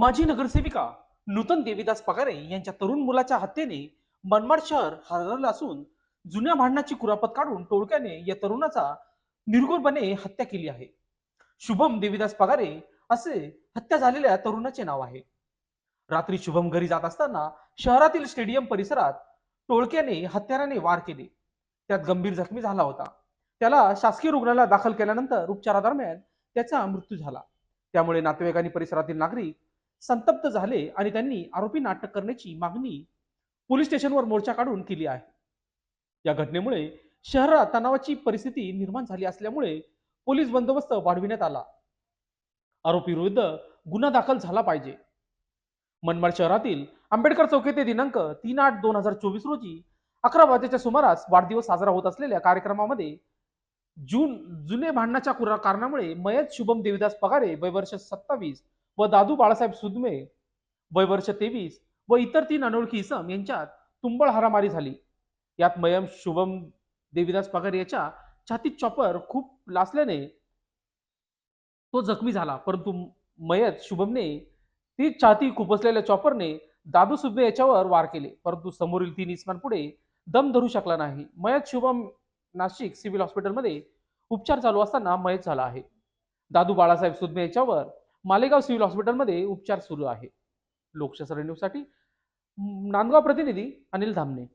माजी नगरसेविका नूतन देवीदास पगारे यांच्या तरुण मुलाच्या हत्येने मनमाड शहर हरवलं असून जुन्या भांडणाची कुरापत काढून टोळक्याने या तरुणाचा निर्गोलपणे हत्या केली आहे. शुभम देवीदास पगारे असे हत्या झालेल्या तरुणाचे नाव आहे. रात्री शुभम घरी जात असताना शहरातील स्टेडियम परिसरात टोळक्याने हत्याराने वार केले. त्यात गंभीर जखमी झाला होता. त्याला शासकीय रुग्णालयात दाखल केल्यानंतर उपचारादरम्यान त्याचा मृत्यू झाला. त्यामुळे नातेवाईकांनी परिसरातील नागरिक संतप्त झाले आणि त्यांनी आरोपींना अटक करण्याची मागणी पोलीस स्टेशनवर मोर्चा काढून केली आहे. या घटनेमुळे शहरात तणावाची परिस्थिती निर्माण झाली असल्यामुळे पोलीस बंदोबस्त वाढविण्यात आला. आरोपी विरुद्ध गुन्हा दाखल झाला पाहिजे. मनमाड शहरातील आंबेडकर चौक येथे दिनांक तीन आठ दोन हजार चोवीस रोजी अकरा वाजेच्या सुमारास वाढदिवस साजरा होत असलेल्या कार्यक्रमामध्ये जून जुने भांडणाच्या कुरा कारणामुळे मयत शुभम देवीदास पगारे वय वर्ष सत्तावीस व दादू बाळासाहेब सुदमे वय वर्ष तेवीस व इतर तीन अनोळखी इसम यांच्यात तुंबळ हारामारी झाली. यात मयम शुभम देवीदास पगार याच्या छातीत चॉपर खूप लासल्याने तो जखमी झाला. परंतु मयत शुभमने ती छाती खुपसलेल्या चॉपरने दादू सुब्बे याच्यावर वार केले. परंतु समोरील तीन इसमांपुढे दम धरू शकला नाही. मयत शुभम नाशिक सिव्हिल हॉस्पिटलमध्ये उपचार चालू असताना मयत झाला आहे. दादू बाळासाहेब सुदमे याच्यावर मालेगाव सिव्हिल हॉस्पिटलमध्ये उपचार सुरू आहे. लोकशास्त्र न्यूजसाठी नांदगाव प्रतिनिधी अनिल धामणे.